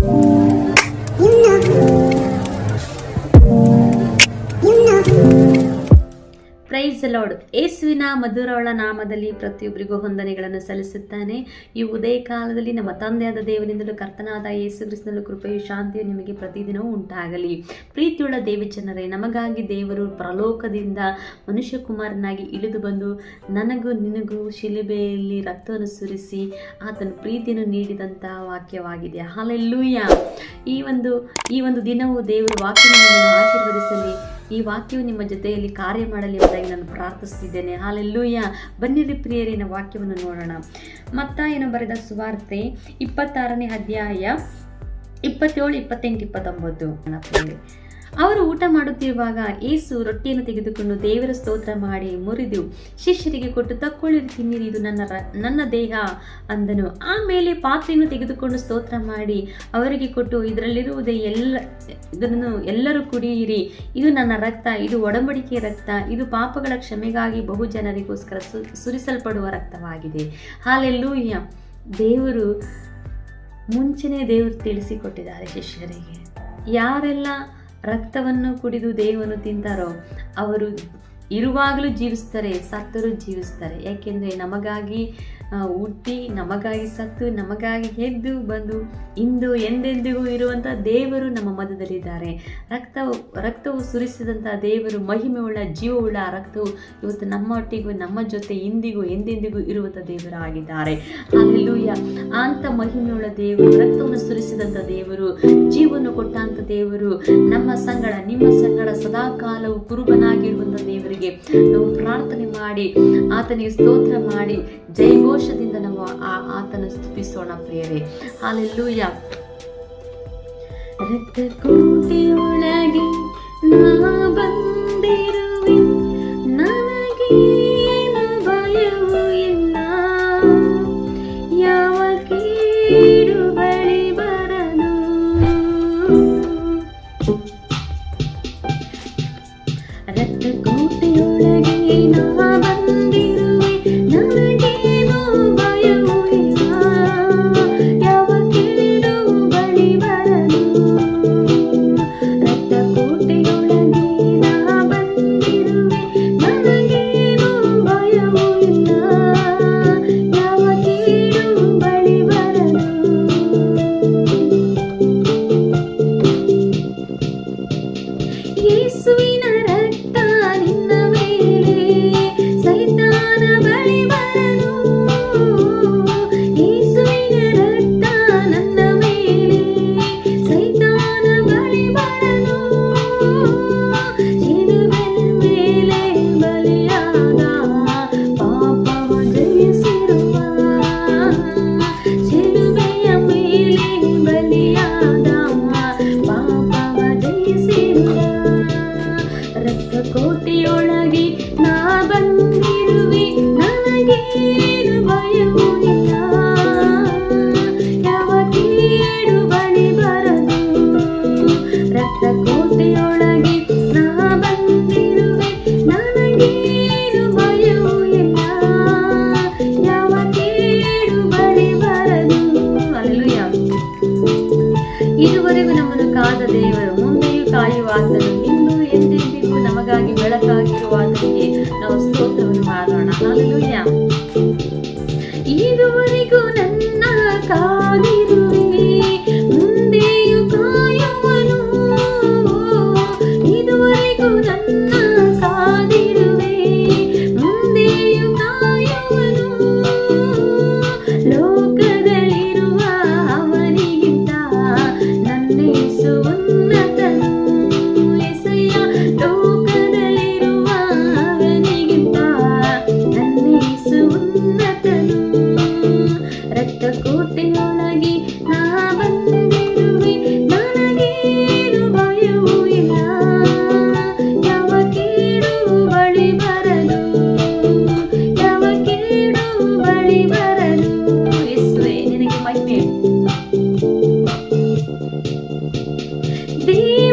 Bye. Praise Lord ಏಸುವಿನ ಮಧುರವಳ ನಾಮದಲ್ಲಿ ಪ್ರತಿಯೊಬ್ಬರಿಗೂ ಹೊಂದನೆಗಳನ್ನು ಸಲ್ಲಿಸುತ್ತಾನೆ. ಈ ಉದಯ ಕಾಲದಲ್ಲಿ ನಮ್ಮ ತಂದೆಯಾದ ದೇವನಿಂದಲೂ ಕರ್ತನಾದ ಯೇಸು ಕ್ರಿಸ್ತನಲ್ಲೂ ಕೃಪೆಯು ಶಾಂತಿಯು ನಿಮಗೆ ಪ್ರತಿದಿನವೂ ಉಂಟಾಗಲಿ. ಪ್ರೀತಿಯುಳ್ಳ ದೇವಜನರೇ, ನಮಗಾಗಿ ದೇವರು ಪ್ರಲೋಕದಿಂದ ಮನುಷ್ಯ ಕುಮಾರನಾಗಿ ಇಳಿದು ಬಂದು ನನಗೂ ನಿನಗೂ ಶಿಲುಬೆಯಲ್ಲಿ ರಕ್ತವನ್ನು ಸುರಿಸಿ ಆತನ ಪ್ರೀತಿಯನ್ನು ನೀಡಿದಂತಹ ವಾಕ್ಯವಾಗಿದೆ. ಹಾಲೆಲ್ಲೂಯ್ಯ ಈ ಒಂದು ಈ ಒಂದು ದಿನವು ದೇವರು ವಾಕ್ಯವನ್ನು ಆಶೀರ್ವದಿಸಲಿ. ಈ ವಾಕ್ಯವು ನಿಮ್ಮ ಜೊತೆಯಲ್ಲಿ ಕಾರ್ಯ ಮಾಡಲಿ ಎಂಬುದಾಗಿ ನಾನು ಪ್ರಾರ್ಥಿಸುತ್ತಿದ್ದೇನೆ. ಹಾಲೆಲ್ಲೂಯ್ಯ ಬನ್ನಿರಿ ಪ್ರಿಯರಿನ ವಾಕ್ಯವನ್ನು ನೋಡೋಣ. ಮತ್ತಾಯನು ಬರೆದ ಸುವಾರ್ತೆ ಇಪ್ಪತ್ತಾರನೇ ಅಧ್ಯಾಯ ಇಪ್ಪತ್ತೇಳು, ಇಪ್ಪತ್ತೆಂಟು, ಇಪ್ಪತ್ತೊಂಬತ್ತು. ಅವರು ಊಟ ಮಾಡುತ್ತಿರುವಾಗ ಏಸು ರೊಟ್ಟಿಯನ್ನು ತೆಗೆದುಕೊಂಡು ದೇವರ ಸ್ತೋತ್ರ ಮಾಡಿ ಮುರಿದು ಶಿಷ್ಯರಿಗೆ ಕೊಟ್ಟು ತಕ್ಕೊಳ್ಳಿರಿ ತಿನ್ನಿರಿ, ಇದು ನನ್ನ ನನ್ನ ದೇಹ ಅಂದನು. ಆಮೇಲೆ ಪಾತ್ರೆಯನ್ನು ತೆಗೆದುಕೊಂಡು ಸ್ತೋತ್ರ ಮಾಡಿ ಅವರಿಗೆ ಕೊಟ್ಟು, ಇದರಲ್ಲಿರುವುದೇ ಎಲ್ಲ, ಇದನ್ನು ಎಲ್ಲರೂ ಕುಡಿಯಿರಿ. ಇದು ನನ್ನ ರಕ್ತ, ಇದು ಒಡಂಬಡಿಕೆಯ ರಕ್ತ, ಇದು ಪಾಪಗಳ ಕ್ಷಮೆಗಾಗಿ ಬಹು ಜನರಿಗೋಸ್ಕರ ಸು, ಸುರಿಸಲ್ಪಡುವ ರಕ್ತವಾಗಿದೆ. ಹಾಲೆಲ್ಲೂಯ್ಯ. ದೇವರು ಮುಂಚೆನೇ ದೇವರು ತಿಳಿಸಿಕೊಟ್ಟಿದ್ದಾರೆ ಶಿಷ್ಯರಿಗೆ. ಯಾರೆಲ್ಲ ರಕ್ತವನ್ನು ಕುಡಿದು ದೇಹವನ್ನು ತಿಂತಾರೋ? ಅವರು ಇರುವಾಗಲೂ ಜೀವಿಸ್ತಾರೆ ಸತ್ತರೂ ಜೀವಿಸ್ತಾರೆ ಯಾಕೆಂದರೆ ನಮಗಾಗಿ ಹುಟ್ಟಿ ನಮಗಾಗಿ ಸತ್ತು, ನಮಗಾಗಿ ಎದ್ದು ಬಂದು, ಇಂದು ಎಂದೆಂದಿಗೂ ಇರುವಂಥ ದೇವರು ನಮ್ಮ ಮಧ್ಯದಲ್ಲಿದ್ದಾರೆ. ರಕ್ತವು ರಕ್ತವು ಸುರಿಸಿದಂಥ ದೇವರು, ಮಹಿಮೆಯುಳ್ಳ, ಜೀವವುಳ್ಳ ರಕ್ತವು ಇವತ್ತು ನಮ್ಮೊಟ್ಟಿಗೂ ನಮ್ಮ ಜೊತೆ ಇಂದಿಗೂ, ಎಂದೆಂದಿಗೂ ಇರುವಂಥ ದೇವರಾಗಿದ್ದಾರೆ. ಅಲ್ಲೆಲ್ಲೂಯ್ಯ ಅಂತ ಮಹಿಮೆಯುಳ್ಳ ದೇವರು, ರಕ್ತವನ್ನು ಸುರಿಸಿದಂಥ ದೇವರು, ಜೀವವನ್ನು ಕೊಟ್ಟಂಥ ದೇವರು, ನಮ್ಮ ಸಂಗಡ, ನಿಮ್ಮ ಸಂಗಡ ಸದಾಕಾಲವು ಕುರುಬನಾಗಿರುವಂಥ ದೇವರಿಗೆ ನಾವು ಪ್ರಾರ್ಥನೆ ಮಾಡಿ, ಆತನಿಗೆ ಸ್ತೋತ್ರ ಮಾಡಿ ಜಯಘೋಷದಿಂದ ನಾವು ಆ ಆತನ ಸ್ತುತಿಸೋಣ ಪ್ರಿಯರೇ ಹಾಲೆಲ್ಲೂಯ್ಯ ರಕ್ತಕೋಟೆಯೊಳಗೆ ಇದುವರೆಗೂ ನಮ್ಮನ್ನು ಕಾದ ದೇವರು ದೇವರೇ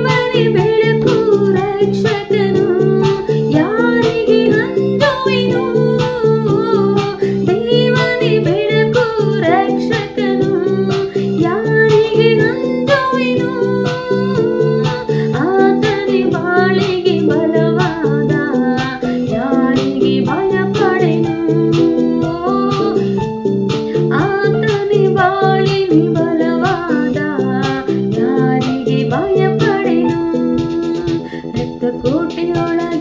不丢人。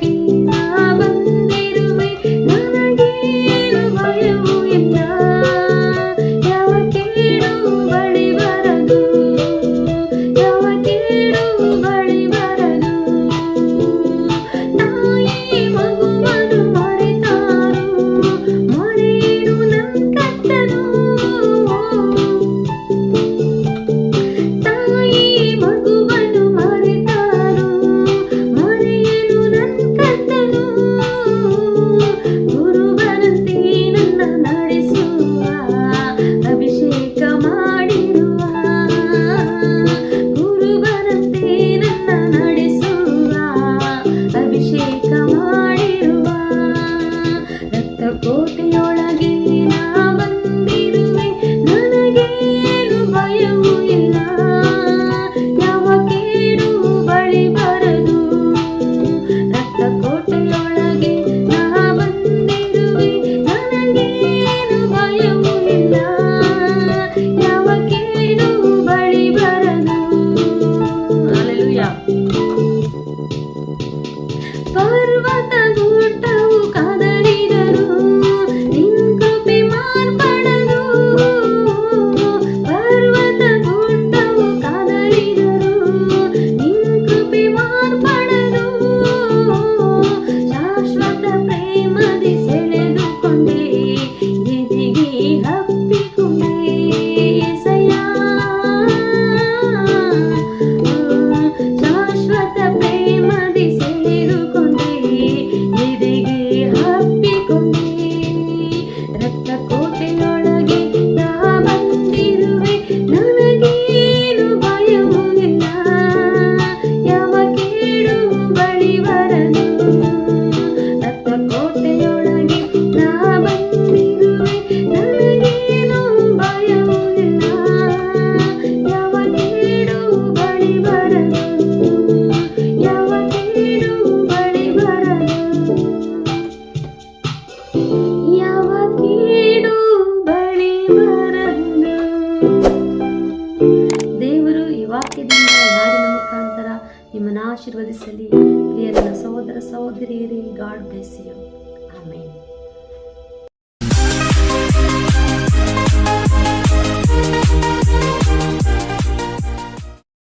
ಹಾಡಿನ ಮುಖಾಂತರ ನಿಮ್ಮನ್ನ ಆಶೀರ್ವದಿಸಲಿ. ಪ್ರಿಯರನ್ನ ಸಹೋದರ ಸಹೋದರಿಯರೇ ಗಾಡ್ ಬ್ಲೆಸ್ ಯು